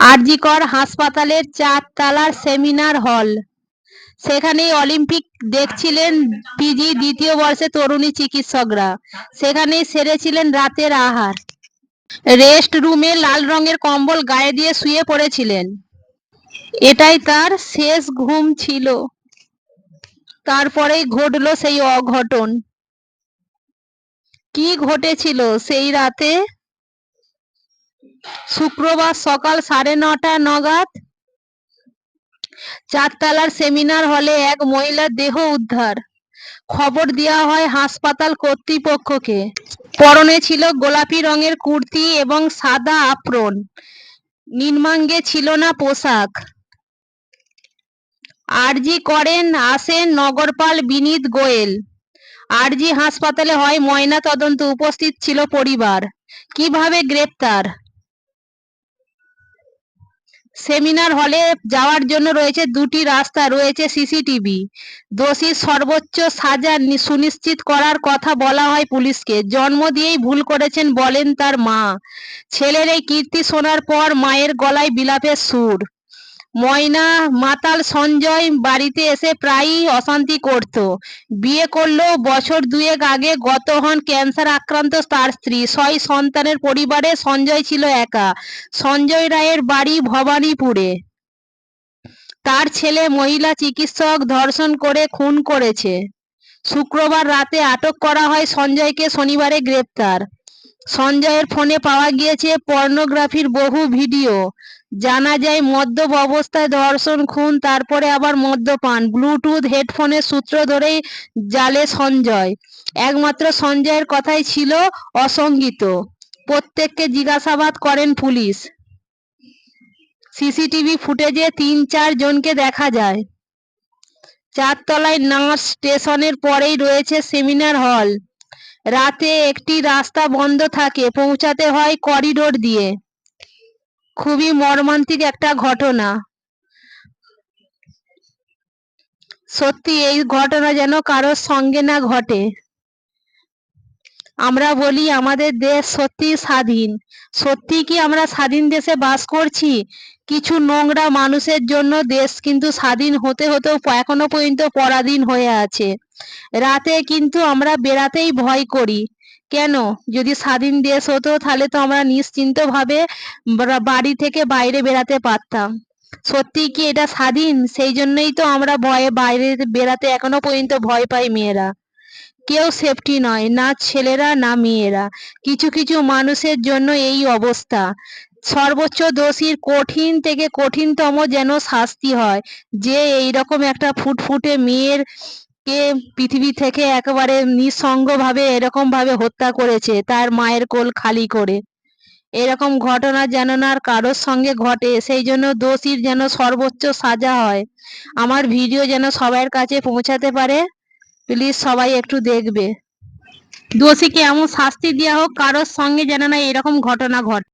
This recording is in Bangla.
আরজিকর হাসপাতালের চারতলার সেমিনার হল। সেখানেই অলিম্পিক দেখছিলেন পিজি দ্বিতীয় বর্ষে তরুণী চিকিৎসকরা। সেখানেই সেরেছিলেন রাতের আহার। রেস্ট রুমে লাল রঙের কম্বল গায়ে দিয়ে শুয়ে পড়েছিলেন। এটাই তার শেষ ঘুম ছিল। তারপরেই ঘটলো সেই অঘটন। কি ঘটেছিল সেই রাতে? শুক্রবার সকাল সাড়ে নটা নাগাদ চারতলার সেমিনার হলে এক মহিলার দেহ উদ্ধার। খবর দেওয়া হয় হাসপাতাল কর্তৃপক্ষকে। পরনে ছিল গোলাপি রঙের কুর্তি এবং সাদা আপ্রন নির্মাঙ্গে ছিল না পোশাক। আরজি করেন আসেন নগরপাল বিনীত গোয়েল। আরজি হাসপাতালে হয় ময়না তদন্ত উপস্থিত ছিল পরিবার। কীভাবে গ্রেপ্তার? সেমিনার হলে যাওয়ার জন্য রয়েছে দুটি রাস্তা, রয়েছে সিসিটিভি। দোষীর সর্বোচ্চ সাজা সুনিশ্চিত করার কথা বলা হয় পুলিশকে। জন্ম দিয়েই ভুল করেছেন বলেন তার মা। ছেলের এই কীর্তি শোনার পর মায়ের গলায় বিলাপের সুর। ময়না, মাতাল সঞ্জয় বাড়িতে এসে প্রায়ই অশান্তি করত। বিয়ে করলেও বছর দুয়েক আগে গত হন ক্যান্সার আক্রান্ত তার স্ত্রী। ছয় সন্তানের পরিবারে সঞ্জয় ছিল একা। সঞ্জয় রায়ের বাড়ি ভবানীপুরে। তার ছেলে মহিলা চিকিৎসক ধর্ষণ করে খুন করেছে। শুক্রবার রাতে আটক করা হয় সঞ্জয়কে শনিবারে গ্রেপ্তার। সঞ্জয়ের ফোনে পাওয়া গিয়েছে পর্নোগ্রাফির বহু ভিডিও। জানা যায়, মদ্যপ অবস্থায় ধর্ষণ খুন, তারপরে আবার মদ্যপান। ব্লুটুথ হেডফোনের সূত্র ধরেই জালে সঞ্জয়। একমাত্র সঞ্জয়ের কথাই ছিল অসঙ্গিত প্রত্যেককে জিজ্ঞাসাবাদ করেন পুলিশ। সিসিটিভি ফুটেজে তিন চার জনকে দেখা যায়। চারতলায় নার্স স্টেশনের পরেই রয়েছে সেমিনার হল। রাতে একটি রাস্তা বন্ধ থাকে, পৌঁছাতে হয় করিডোর দিয়ে। খুবই মর্মান্তিক একটা ঘটনা। সত্যি, এই ঘটনা যেন কারোর সঙ্গে না ঘটে। আমরা বলি, আমাদের দেশ সত্যি স্বাধীন। সত্যি কি আমরা স্বাধীন দেশে বাস করছি? কিছু নোংরা মানুষের জন্য দেশ কিন্তু স্বাধীন হতে হতেও এখনও পর্যন্ত পরাধীন হয়ে আছে। রাতে কিন্তু আমরা বেরাতেই ভয় করি। কেন? যদি স্বাধীন দেশ হতো তাহলে তো আমরা নিশ্চিন্ত ভাবে বাড়ি থেকে বাইরে বেরাতে পারতাম। সত্যি কি এটা স্বাধীন? সেই জন্যই তো আমরা ভয়ে বাইরে বেরাতে এখনও পর্যন্ত ভয় পাই মেয়েরা। কেউ সেফটি নয়, না ছেলেরা, না মেয়েরা। কিছু কিছু মানুষের জন্য এই অবস্থা। সর্বোচ্চ দোষীর কঠিন থেকে কঠিনতম যেন শাস্তি হয়। যে এইরকম একটা ফুটফুটে মেয়ের কে পৃথিবী থেকে একেবারে নিঃসঙ্গভাবে এরকম ভাবে হত্যা করেছে, তার মায়ের কোল খালি করে। এরকম ঘটনা যেন না আর কারোর সঙ্গে ঘটে, সেই জন্য দোষীর যেন সর্বোচ্চ সাজা হয়। আমার ভিডিও যেন সবার কাছে পৌঁছাতে পারে প্লিজ সবাই একটু দেখবে। দোষীকে এমন শাস্তি দেওয়া হোক, কারোর সঙ্গে যেন না এরকম ঘটনা ঘটে।